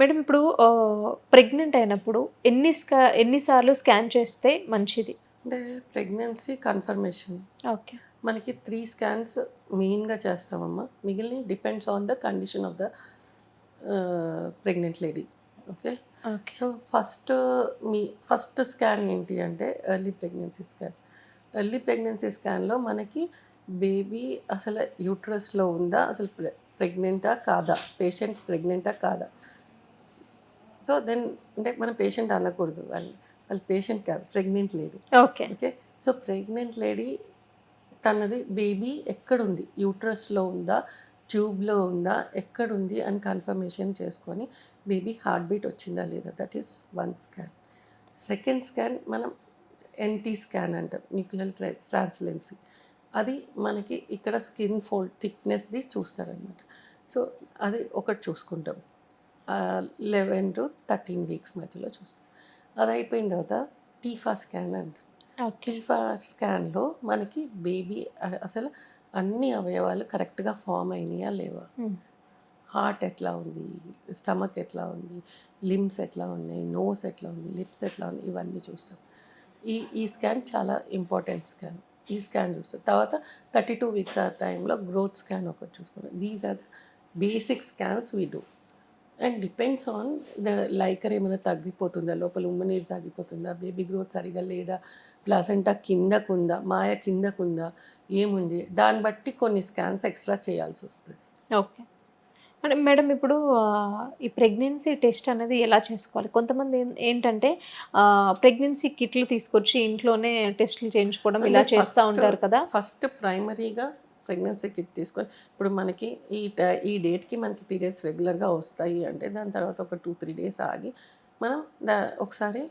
Madam ఇప్పుడు pregnant అయినప్పుడు ఎన్ని స్కా ఎన్నిసార్లు స్కాన్ చేస్తే మంచిది? అంటే ప్రెగ్నెన్సీ కన్ఫర్మేషన్. ఓకే. మనకి త్రీ స్కాన్స్ మెయిన్గా చేస్తామమ్మా. మిగిలిన depends on the condition of the pregnant lady. Okay? Okay. So first me first scan ఏంటి అంటే early pregnancy scan. Early pregnancy స్కాన్లో మనకి బేబీ అసలు యూట్రస్లో ఉందా? అసలు ప్రెగ్నెంటా కాదా? పేషెంట్ ప్రెగ్నెంటా కాదా? సో దెన్ అంటే మనం పేషెంట్ అనకూడదు. వాళ్ళు వాళ్ళు పేషెంట్ కాదు ప్రెగ్నెంట్ లేదు okay. Okay? So pregnant lady తనది బేబీ ఎక్కడుంది? యూట్రస్లో ఉందా? ట్యూబ్లో ఉందా? ఎక్కడుంది? అని కన్ఫర్మేషన్ చేసుకొని బేబీ హార్ట్ బీట్ వచ్చిందా లేదా? That is one scan. Second scan మనం ఎన్టీ స్కాన్ అంటాం న్యూక్లియర్ ట్రాన్స్లెన్సీ. అది మనకి ఇక్కడ స్కిన్ ఫోల్డ్ థిక్నెస్ది చూస్తారనమాట. సో అది ఒకటి చూసుకుంటాం. లెవెన్ టు థర్టీన్ వీక్స్ మధ్యలో చూస్తాం. అది అయిపోయిన తర్వాత టీఫా స్కాన్ అంటాం. టీఫా స్కాన్లో మనకి బేబీ అసలు అన్ని అవయవాలు కరెక్ట్గా ఫామ్ అయినాయా లేవా? హార్ట్ ఎట్లా ఉంది? స్టమక్ ఎట్లా ఉంది? లిమ్స్ ఎట్లా ఉన్నాయి? నోస్ ఎట్లా ఉంది? లిప్స్ ఎట్లా ఉంది ఇవన్నీ చూస్తాం. ఈ ఈ స్కాన్ చాలా ఇంపార్టెంట్ స్కాన్. ఈ స్కాన్ చూస్తాం. తర్వాత థర్టీ టూ వీక్స్ ఆ టైంలో గ్రోత్ స్కాన్ ఒకటి చూసుకున్నాం these are the basic scans we do. And depends on the liquor ఏమైనా తగ్గిపోతుందా? లోపల ఉమ్మనీరు తగ్గిపోతుందా? బేబీ గ్రోత్ సరిగా లేదా? ప్లాసెంటా కిందకుందా? మాయ కిందకుందా? ఏముంది? దాన్ని బట్టి కొన్ని స్కాన్స్ ఎక్స్ట్రా చేయాల్సి వస్తుంది. ఓకే. అంటే మేడం ఇప్పుడు ఈ ప్రెగ్నెన్సీ టెస్ట్ అనేది ఎలా చేసుకోవాలి? కొంతమంది ఏంటంటే ప్రెగ్నెన్సీ కిట్లు తీసుకొచ్చి ఇంట్లోనే టెస్టులు చేయించుకోవడం ఇలా చేస్తూ ఉంటారు కదా? ఫస్ట్ ప్రైమరీగా ప్రెగ్నెన్సీ కిట్ తీసుకొని ఇప్పుడు మనకి ఈ ఈ డేట్కి మనకి పీరియడ్స్ రెగ్యులర్గా వస్తాయి అంటే దాని తర్వాత ఒక టూ త్రీ డేస్ ఆగి మనం దా ఒకసారి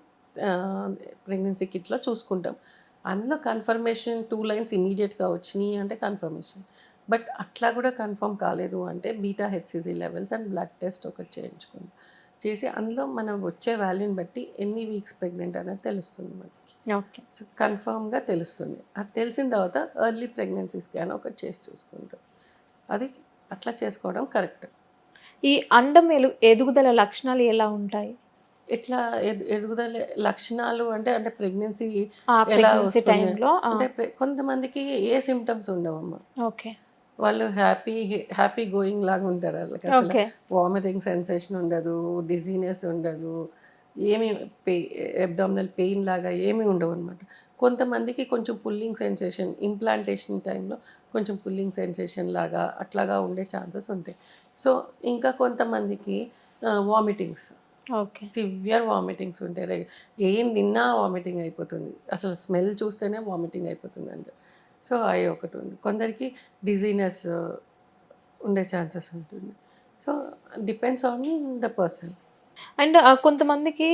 ప్రెగ్నెన్సీ కిట్లో చూసుకుంటాం. అందులో కన్ఫర్మేషన్ టూ లైన్స్ ఇమీడియట్గా వచ్చినాయి అంటే కన్ఫర్మేషన్. బట్ అట్లా కూడా కన్ఫర్మ్ కాలేదు అంటే beta H C G levels and blood test ఒకటి చేయించుకుంటాం చేసి అందులో మనం వచ్చే వాల్యూని బట్టి ఎన్ని వీక్స్ ప్రెగ్నెంట్ అనేది తెలుస్తుంది మనకి. ఓకే. సో కన్ఫర్మ్గా తెలుస్తుంది. అది తెలిసిన తర్వాత ఎర్లీ ప్రెగ్నెన్సీ స్కాన్ ఒకటి చేసి చూసుకుంటాం. అది అట్లా చేసుకోవడం కరెక్ట్ ఈ అండం ఎలు ఎదుగుదల లక్షణాలు ఎలా ఉంటాయి? ఇట్లా ఎదు- ఎదుగుదల లక్షణాలు అంటే అంటే ప్రెగ్నెన్సీ ఎలా? టైంలో అంటే కొంతమందికి ఏ సిమ్టమ్స్ ఉండవమ్మా. ఓకే. వాళ్ళు హ్యాపీ హ్యాపీ గోయింగ్ లాగా ఉంటారు వాళ్ళకి అసలు. వామిటింగ్ సెన్సేషన్ ఉండదు డిజీనెస్ ఉండదు ఏమి పే అబ్డామినల్ పెయిన్ లాగా ఏమీ ఉండవు అనమాట కొంతమందికి కొంచెం పుల్లింగ్ సెన్సేషన్ ఇంప్లాంటేషన్ టైంలో కొంచెం పుల్లింగ్ సెన్సేషన్ లాగా అట్లాగా ఉండే ఛాన్సెస్ ఉంటాయి. సో ఇంకా కొంతమందికి వామిటింగ్స్ ఓకే సివియర్ వామిటింగ్స్ ఉంటాయి. ఏం తిన్నా వామిటింగ్ అయిపోతుంది. అసలు స్మెల్ చూస్తేనే వామిటింగ్ అయిపోతుంది అంట సో అవి ఒకటి ఉంది. కొందరికి డిజీనెస్ ఉండే ఛాన్సెస్ ఉంటుంది. So depends on the person. And కొంతమందికి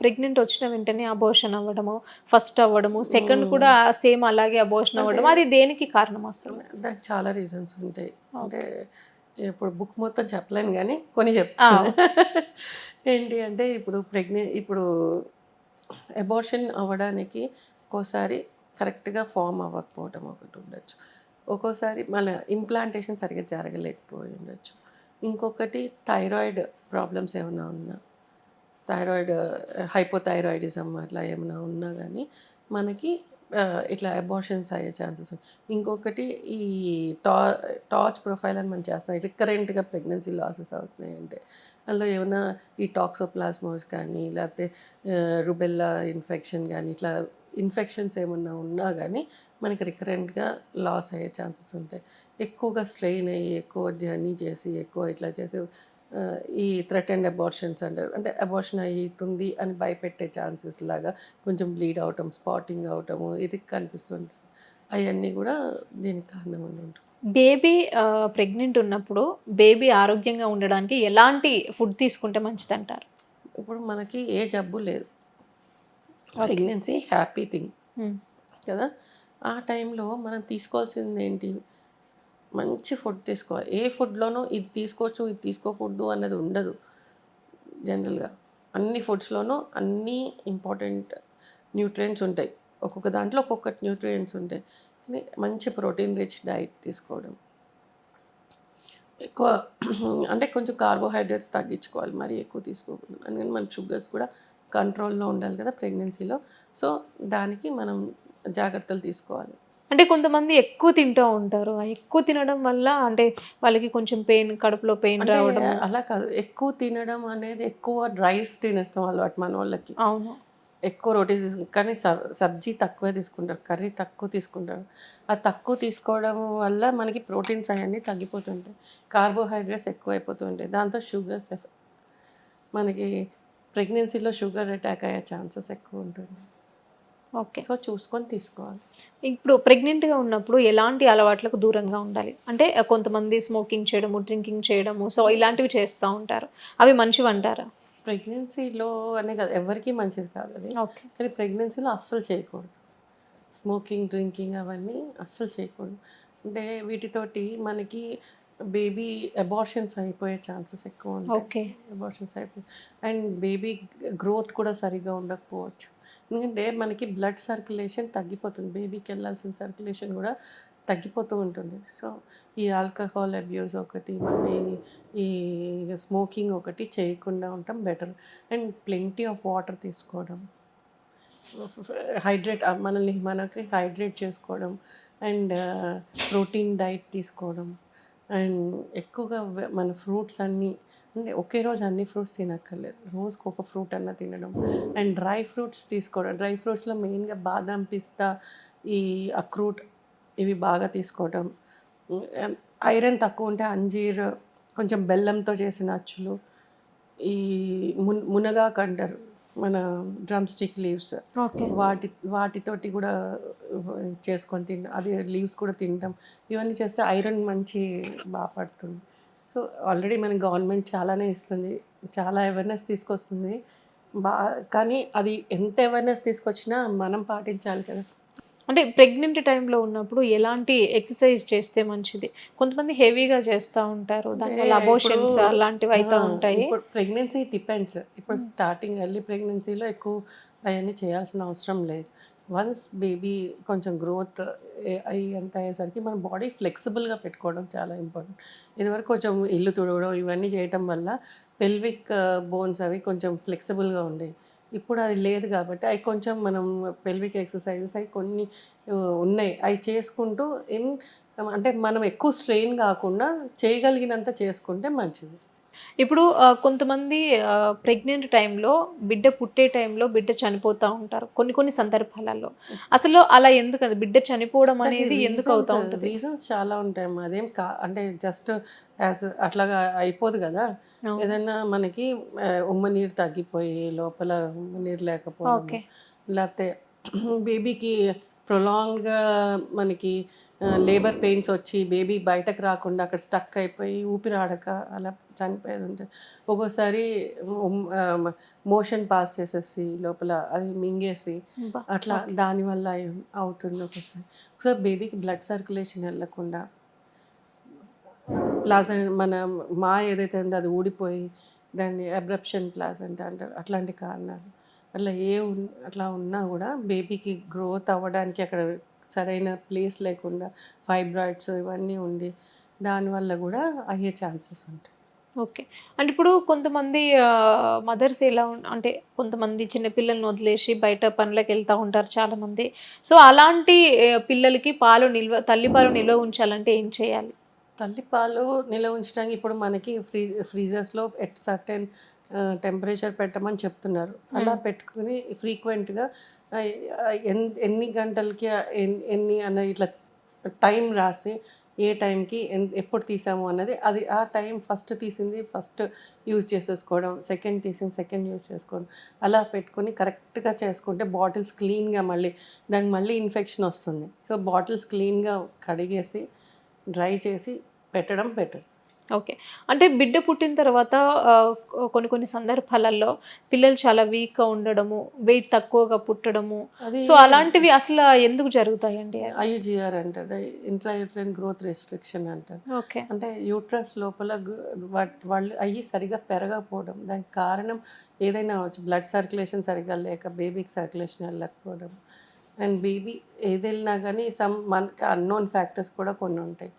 ప్రెగ్నెంట్ వచ్చిన వెంటనే అబోషన్ అవ్వడము ఫస్ట్ అవ్వడము సెకండ్. కూడా సేమ్ అలాగే అబోషన్ అవ్వడం అది దేనికి కారణం అసలు? దానికి చాలా రీజన్స్ ఉంటాయి. అంటే ఇప్పుడు బుక్ మొత్తం చెప్పలేను కానీ కొన్ని. చెప్తాను ఏంటి అంటే ఇప్పుడు ప్రెగ్నె ఇప్పుడు అబార్షన్ అవ్వడానికి ఒక్కోసారి కరెక్ట్గా ఫామ్ అవ్వకపోవడం ఒకటి ఉండొచ్చు. ఒక్కోసారి మన ఇంప్లాంటేషన్ సరిగ్గా జరగలేకపోయి ఉండొచ్చు ఇంకొకటి థైరాయిడ్ ప్రాబ్లమ్స్ ఏమైనా ఉన్నా థైరాయిడ్ హైపోథైరాయిడిజం అట్లా ఏమైనా ఉన్నా కానీ మనకి ఇట్లా అబార్షన్స్ అయ్యే ఛాన్సెస్ ఇంకొకటి ఈ టా టార్చ్ ప్రొఫైల్ అని మనం చేస్తాం రికరెంట్గా ప్రెగ్నెన్సీ లాసెస్ అవుతున్నాయి అంటే అందులో ఏమైనా ఈ టాక్సోప్లాస్మోస్ కానీ లేకపోతే రుబెల్లా ఇన్ఫెక్షన్ కానీ ఇట్లా ఇన్ఫెక్షన్స్ ఏమన్నా ఉన్నా కానీ మనకి రికరెంట్గా లాస్ అయ్యే ఛాన్సెస్ ఉంటాయి. ఎక్కువగా స్ట్రెయిన్ అయ్యి ఎక్కువ జర్నీ చేసి ఎక్కువ ఇట్లా చేసి ఈ థ్రెటెండ్ అబార్షన్స్ అంటారు అంటే అబార్షన్ అవుతుంది అని భయపెట్టే ఛాన్సెస్ లాగా కొంచెం బ్లీడ్ అవటం స్పాటింగ్ అవటము ఇది కనిపిస్తుంది అవన్నీ కూడా దీనికి కారణం అని ఉంటుంది బేబీ ప్రెగ్నెంట్ ఉన్నప్పుడు బేబీ ఆరోగ్యంగా ఉండడానికి ఎలాంటి ఫుడ్ తీసుకుంటే మంచిది అంటారు ఇప్పుడు మనకి ఏ జబ్బు లేదు. Pregnancy happy thing. కదా? ఆ టైంలో మనం తీసుకోవాల్సింది ఏంటి? మంచి ఫుడ్ తీసుకోవాలి. ఏ ఫుడ్లోనూ ఇది తీసుకోవచ్చు ఇది తీసుకోకూడదు అన్నది ఉండదు. జనరల్గా అన్ని ఫుడ్స్లోనూ అన్ని ఇంపార్టెంట్ న్యూట్రియంట్స్ ఉంటాయి. ఒక్కొక్క దాంట్లో ఒక్కొక్క న్యూట్రియంట్స్ ఉంటాయి. కానీ మంచి ప్రోటీన్ రిచ్ డైట్ తీసుకోవడం. ఎక్కువ అంటే కొంచెం కార్బోహైడ్రేట్స్ తగ్గించుకోవాలి. మరి ఎక్కువ తీసుకోకూడదు. అందుకని మన షుగర్స్ కూడా కంట్రోల్లో ఉండాలి కదా ప్రెగ్నెన్సీలో. సో దానికి మనం జాగ్రత్తలు తీసుకోవాలి. అంటే కొంతమంది ఎక్కువ తింటూ ఉంటారు. ఆ ఎక్కువ తినడం వల్ల అంటే వాళ్ళకి కొంచెం పెయిన్ కడుపులో పెయిన్ రావడం. అలా కాదు. ఎక్కువ తినడం అనేది ఎక్కువ రైస్ తినేస్తాం అలవాటు మన వాళ్ళకి. అవును. ఎక్కువ రోటీస్ తీసుకుంటారు కానీ సబ్ సబ్జీ తక్కువే తీసుకుంటారు. కర్రీ తక్కువ తీసుకుంటారు. ఆ తక్కువ తీసుకోవడం వల్ల మనకి ప్రోటీన్స్ అవన్నీ తగ్గిపోతుంటాయి కార్బోహైడ్రేట్స్ ఎక్కువ అయిపోతుంటాయి దాంతో షుగర్స్ మనకి ప్రెగ్నెన్సీలో షుగర్ అటాక్ అయ్యే ఛాన్సెస్ ఎక్కువ ఉంటుంది. ఓకే. సో చూసుకొని తీసుకోవాలి. ఇప్పుడు ప్రెగ్నెంట్గా ఉన్నప్పుడు ఎలాంటి అలవాట్లకు దూరంగా ఉండాలి? అంటే కొంతమంది స్మోకింగ్ చేయడము డ్రింకింగ్ చేయడము సో ఇలాంటివి చేస్తూ ఉంటారు. అవి మంచివి అంటారా? ప్రెగ్నెన్సీలో అనే కాదు ఎవరికీ మంచిది కాదు అది. ఓకే. కానీ ప్రెగ్నెన్సీలో అస్సలు చేయకూడదు. స్మోకింగ్ డ్రింకింగ్ అవన్నీ అస్సలు చేయకూడదు. అంటే వీటితోటి మనకి బేబీ అబార్షన్స్ అయిపోయే ఛాన్సెస్ ఎక్కువ ఉంటాయి ఓకే. అబార్షన్స్ అయిపోయి అండ్ బేబీ గ్రోత్ కూడా సరిగా ఉండకపోవచ్చు. ఎందుకంటే మనకి బ్లడ్ సర్క్యులేషన్ తగ్గిపోతుంది. బేబీకి వెళ్ళాల్సిన సర్క్యులేషన్ కూడా తగ్గిపోతూ ఉంటుంది. సో ఈ ఆల్కహాల్ అబ్యూస్ ఒకటి మళ్ళీ ఈ స్మోకింగ్ ఒకటి చేయకుండా ఉండటం better and plenty of water తీసుకోవడం. హైడ్రేట్ మనల్ని మనకి హైడ్రేట్ చేసుకోవడం. అండ్ ప్రోటీన్ డైట్ తీసుకోవడం. అండ్ ఎక్కువగా మన ఫ్రూట్స్ అన్నీ అంటే ఒకే రోజు అన్ని ఫ్రూట్స్ తినక్కర్లేదు. రోజుకి ఒక ఫ్రూట్ అన్న తినడం. అండ్ డ్రై ఫ్రూట్స్ తీసుకోవడం. డ్రై ఫ్రూట్స్లో మెయిన్గా బాదం పిస్తా ఈ అక్రూట్ ఇవి బాగా తీసుకోవడం. ఐరన్ తక్కువ ఉంటే అంజీర్ కొంచెం బెల్లంతో చేసిన అచ్చులు ఈ మున్ మునగాకు అంటారు. మన డ్రమ్ స్టిక్ లీవ్స్ వాటి వాటితోటి కూడా చేసుకొని తింటాం అది లీవ్స్ కూడా తింటాం. ఇవన్నీ చేస్తే ఐరన్ మంచి బాగా పడుతుంది. సో ఆల్రెడీ మన గవర్నమెంట్ చాలానే ఇస్తుంది. చాలా అవేర్నెస్ తీసుకొస్తుంది. బా కానీ అది ఎంత అవేర్నెస్ తీసుకొచ్చినా మనం పాటించాలి కదా. అంటే ప్రెగ్నెంట్ టైంలో ఉన్నప్పుడు ఎలాంటి ఎక్సర్సైజ్ చేస్తే మంచిది? కొంతమంది హెవీగా చేస్తూ ఉంటారు. దానివల్ల అబోషన్స్ అలాంటివి అయితే ఉంటాయి. Pregnancy depends. ఇప్పుడు స్టార్టింగ్ ఎర్లీ ప్రెగ్నెన్సీలో ఎక్కువ అవన్నీ చేయాల్సిన అవసరం లేదు. వన్స్ బేబీ కొంచెం గ్రోత్ అయ్యి ఎంత అయ్యేసరికి మన బాడీ ఫ్లెక్సిబుల్గా పెట్టుకోవడం చాలా ఇంపార్టెంట్. ఇదివరకు కొంచెం ఇల్లు తుడవడం ఇవన్నీ చేయటం వల్ల పెల్విక్ బోన్స్ అవి కొంచెం ఫ్లెక్సిబుల్గా ఉండేవి. ఇప్పుడు అది లేదు కాబట్టి అవి కొంచెం మనం పెల్విక్ ఎక్సర్సైజెస్ అవి కొన్ని ఉన్నాయి. అవి చేసుకుంటూ ఇన్ అంటే మనం ఎక్కువ స్ట్రెయిన్ కాకుండా చేయగలిగినంత చేసుకుంటే మంచిది. ఇప్పుడు కొంతమంది ప్రెగ్నెంట్ టైంలో బిడ్డ పుట్టే టైంలో బిడ్డ చనిపోతూ ఉంటారు కొన్ని కొన్ని సందర్భాలలో. అసలు అలా ఎందుకు బిడ్డ చనిపోవడం అనేది ఎందుకు అవుతా ఉంటుంది? రీజన్స్ చాలా ఉంటాయి. అదేం కా అంటే జస్ట్ యాజ్ అట్లాగా అయిపోదు కదా. ఏదైనా మనకి ఉమ్మ నీరు తగ్గిపోయి లోపల ఉమ్మ నీరు ఓకే. లేకపోతే బేబీకి ప్రొలాంగ్గా మనకి లేబర్ పెయిన్స్ వచ్చి బేబీ బయటకు రాకుండా అక్కడ స్టక్ అయిపోయి ఊపిరాడక అలా చనిపోయేది ఉంటుంది. ఒక్కోసారి మోషన్ పాస్ చేసేసి లోపల అది మింగేసి. అట్లా దానివల్ల అవుతుంది ఒకసారి ఒకసారి బేబీకి బ్లడ్ సర్క్యులేషన్ వెళ్ళకుండా ప్లాజా మన మా ఏదైతే ఉందో అది ఊడిపోయి దాన్ని అబ్రప్షన్ ప్లాజ్ అంటే అంటారు అట్లాంటి కారణాలు. అట్లా ఏ ఉన్- అట్లా ఉన్నా కూడా బేబీకి గ్రోత్ అవ్వడానికి అక్కడ సరైన ప్లేస్ లేకుండా ఫైబ్రాయిడ్స్ ఇవన్నీ ఉండి దానివల్ల కూడా అయ్యే ఛాన్సెస్ ఉంటాయి. ఓకే. అంటే ఇప్పుడు కొంతమంది మదర్స్ ఎలా అంటే కొంతమంది చిన్నపిల్లల్ని వదిలేసి బయట పనులకు వెళ్తూ ఉంటారు చాలా మంది సో అలాంటి పిల్లలకి పాలు నిల్వ తల్లి పాలు నిల్వ ఉంచాలంటే ఏం చేయాలి? తల్లిపాలు నిల్వ ఉంచడానికి ఇప్పుడు మనకి ఫ్రీ ఫ్రీజర్స్లో ఎట్ సర్టెన్ టెంపరేచర్ పెట్టమని చెప్తున్నారు. అలా పెట్టుకుని ఫ్రీక్వెంట్గా ఎన్ని గంటలకి ఎన్ని అన్న ఇట్లా టైం రాసి ఏ టైంకి ఎన్- ఎప్పుడు తీసాము అన్నది అది ఆ టైం ఫస్ట్ తీసింది ఫస్ట్ యూజ్ చేసేసుకోవడం సెకండ్ తీసింది సెకండ్ యూజ్ చేసుకోవడం. అలా పెట్టుకొని కరెక్ట్గా చేసుకుంటే బాటిల్స్ క్లీన్గా మళ్ళీ దానికి మళ్ళీ ఇన్ఫెక్షన్ వస్తుంది. సో బాటిల్స్ క్లీన్గా కడిగేసి డ్రై చేసి పెట్టడం బెటర్. ఓకే. అంటే బిడ్డ పుట్టిన తర్వాత కొన్ని కొన్ని సందర్భాలలో పిల్లలు చాలా వీక్గా ఉండడము వెయిట్ తక్కువగా పుట్టడము. సో అలాంటివి అసలు ఎందుకు జరుగుతాయండి ఐయుజిఆర్ అంటారు. ఇంట్రాయూట్రైన్ గ్రోత్ రెస్ట్రిక్షన్ అంటారు. ఓకే. అంటే యూట్రస్ లోపల వాళ్ళు అయ్యి సరిగా పెరగకపోవడం దానికి కారణం ఏదైనా అవ్వచ్చు. బ్లడ్ సర్క్యులేషన్ సరిగా లేక బేబీకి సర్క్యులేషన్ వెళ్ళకపోవడం. అండ్ బేబీ ఏది వెళ్ళినా కానీ సమ్ మనకి అన్నోన్ ఫ్యాక్టర్స్ కూడా కొన్ని ఉంటాయి.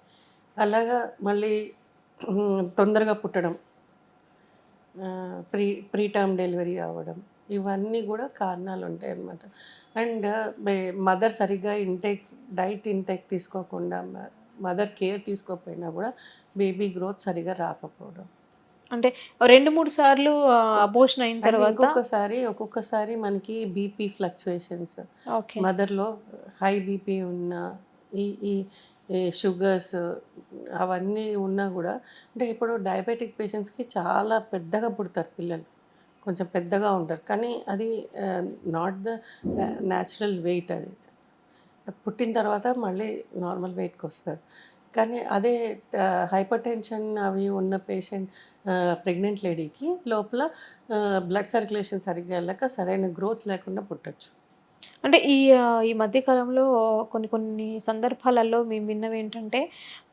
అలాగా మళ్ళీ తొందరగా పుట్టడం ప్రీ ప్రీ టర్మ్ డెలివరీ అవ్వడం ఇవన్నీ కూడా కారణాలు ఉంటాయి అన్నమాట. అండ్ మదర్ సరిగ్గా ఇంటేక్ డైట్ ఇంటేక్ తీసుకోకుండా మదర్ కేర్ తీసుకోకపోయినా కూడా బేబీ గ్రోత్ సరిగా రాకపోవడం. అంటే రెండు మూడు సార్లు అబోషన్ అయిన తర్వాత ఇంకొకసారి ఒక్కొక్కసారి మనకి బీపీ ఫ్లక్చుయేషన్స్. ఓకే. మదర్లో హై బీపీ ఉన్న ఈ ఈ షుగర్స్ అవన్నీ ఉన్నా కూడా అంటే ఇప్పుడు డయాబెటిక్ పేషెంట్స్కి చాలా పెద్దగా పుడతారు పిల్లలు. కొంచెం పెద్దగా ఉంటారు. కానీ అది నాట్ ద న్యాచురల్ వెయిట్ అది అది. పుట్టిన తర్వాత మళ్ళీ నార్మల్ వెయిట్కి వస్తారు. కానీ అదే హైపర్ టెన్షన్ అవి ఉన్న పేషెంట్ ప్రెగ్నెంట్ లేడీకి లోపల బ్లడ్ సర్క్యులేషన్ సరిగ్గా వెళ్ళక సరైన గ్రోత్ లేకుండా పుట్టచ్చు. అంటే ఈ ఈ మధ్యకాలంలో కొన్ని కొన్ని సందర్భాలలో మేము విన్నవి ఏంటంటే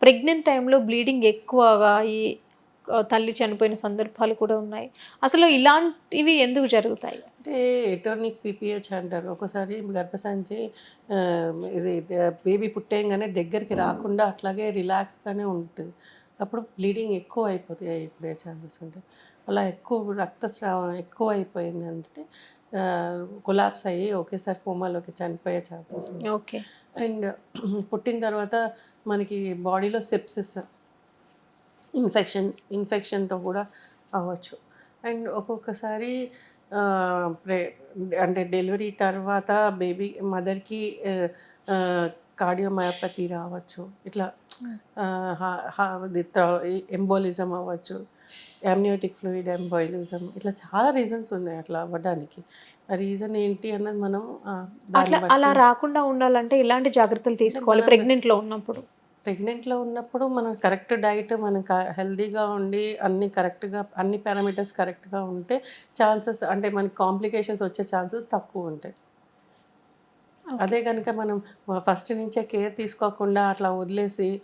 ప్రెగ్నెంట్ టైంలో బ్లీడింగ్ ఎక్కువగా ఈ తల్లి చనిపోయిన సందర్భాలు కూడా ఉన్నాయి. అసలు ఇలాంటివి ఎందుకు జరుగుతాయి? అంటే ఎటోనిక్ పీపీహెచ్ అంటారు. ఒకసారి గర్భసంచి ఇది బేబీ పుట్టేయంగానే దగ్గరికి రాకుండా అట్లాగే రిలాక్స్గానే ఉంటుంది అప్పుడు బ్లీడింగ్ ఎక్కువ అయిపోతాయి అయిపోయే ఛాన్సెస్ ఉంటాయి అలా ఎక్కువ రక్తస్రావం ఎక్కువ అయిపోయింది అంటే కొలాప్స్ అయ్యి ఒకేసారి కోమాలోకి చనిపోయే ఛాన్సెస్ ఓకే. అండ్ పుట్టిన తర్వాత మనకి బాడీలో సెప్సిస్ ఇన్ఫెక్షన్ ఇన్ఫెక్షన్తో కూడా అవ్వచ్చు. అండ్ ఒక్కొక్కసారి అంటే డెలివరీ తర్వాత బేబీ మదర్కి కార్డియోమయోపతి రావచ్చు. ఇట్లా ఎంబోలిజం అవ్వచ్చు. అమ్నియోటిక్ ఫ్లూయిడ్ ఎంబోలిజం ఇట్లా చాలా రీజన్స్ ఉన్నాయి అట్లా అవ్వడానికి. ఆ రీజన్ ఏంటి అన్నది మనం అట్లా అలా రాకుండా ఉండాలంటే ఇలాంటి జాగ్రత్తలు తీసుకోవాలి? మనం- ప్రెగ్నెంట్లో ఉన్నప్పుడు. ప్రెగ్నెంట్లో ఉన్నప్పుడు మనం కరెక్ట్ డైట్ మనం హెల్దీగా ఉండి అన్ని కరెక్ట్గా అన్ని పారామీటర్స్ కరెక్ట్గా ఉంటే ఛాన్సెస్ అంటే మనకి కాంప్లికేషన్స్ వచ్చే ఛాన్సెస్ తక్కువ ఉంటాయి. అదే కనుక మనం ఫస్ట్ నుంచే కేర్ తీసుకోకుండా అట్లా వదిలేసి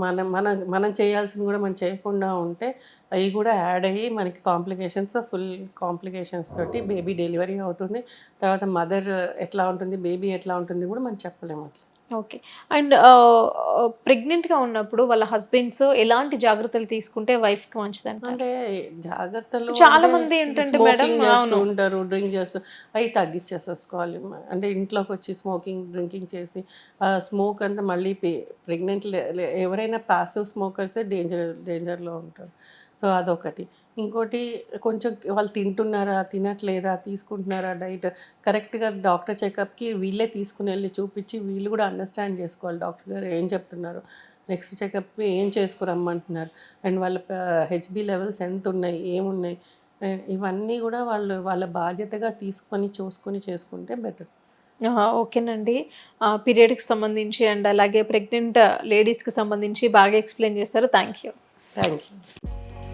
మనం మన మనం చేయాల్సింది కూడా మనం చేయకుండా ఉంటే అవి కూడా యాడ్ అయ్యి మనకి కాంప్లికేషన్స్ ఫుల్ కాంప్లికేషన్స్ తోటి బేబీ డెలివరీ అవుతుంది. తర్వాత మదర్ ఎట్లా ఉంటుంది బేబీ ఎట్లా ఉంటుంది కూడా మనం చెప్పలేము అట్లా. ఓకే. అండ్ ప్రెగ్నెంట్గా ఉన్నప్పుడు వాళ్ళ హస్బెండ్స్ ఎలాంటి జాగ్రత్తలు తీసుకుంటే వైఫ్కి మంచిదంట అంటే జాగ్రత్తలు చాలా మంది ఏంటంటే మేడం. ఉంటారు డ్రింక్ చేస్తూ అవి తగ్గించేసేసుకోవాలి. అంటే ఇంట్లోకి వచ్చి స్మోకింగ్ డ్రింకింగ్ చేసి ఆ స్మోక్ అంతా మళ్ళీ ప్రెగ్నెంట్ ఎవరైనా పాసివ్ స్మోకర్సే డేంజర్ డేంజర్లో ఉంటారు. సో అదొకటి. ఇంకోటి కొంచెం వాళ్ళు తింటున్నారా తినట్లేదా తీసుకుంటున్నారా డైట్ కరెక్ట్గా డాక్టర్ చెకప్కి వీళ్ళే తీసుకుని వెళ్ళి చూపించి వీళ్ళు కూడా అండర్స్టాండ్ చేసుకోవాలి. డాక్టర్ గారు ఏం చెప్తున్నారు? నెక్స్ట్ చెకప్కి ఏం చేసుకురమ్మంటున్నారు? అండ్ వాళ్ళ హెచ్బి లెవెల్స్ ఎంత ఉన్నాయి ఏమున్నాయి ఇవన్నీ కూడా వాళ్ళు వాళ్ళ బాధ్యతగా తీసుకొని చూసుకొని చేసుకుంటే బెటర్. ఓకేనండి. పీరియడ్కి సంబంధించి అండ్ అలాగే ప్రెగ్నెంట్ లేడీస్కి సంబంధించి బాగా ఎక్స్ప్లెయిన్ చేస్తారు థ్యాంక్ యూ థ్యాంక్ యూ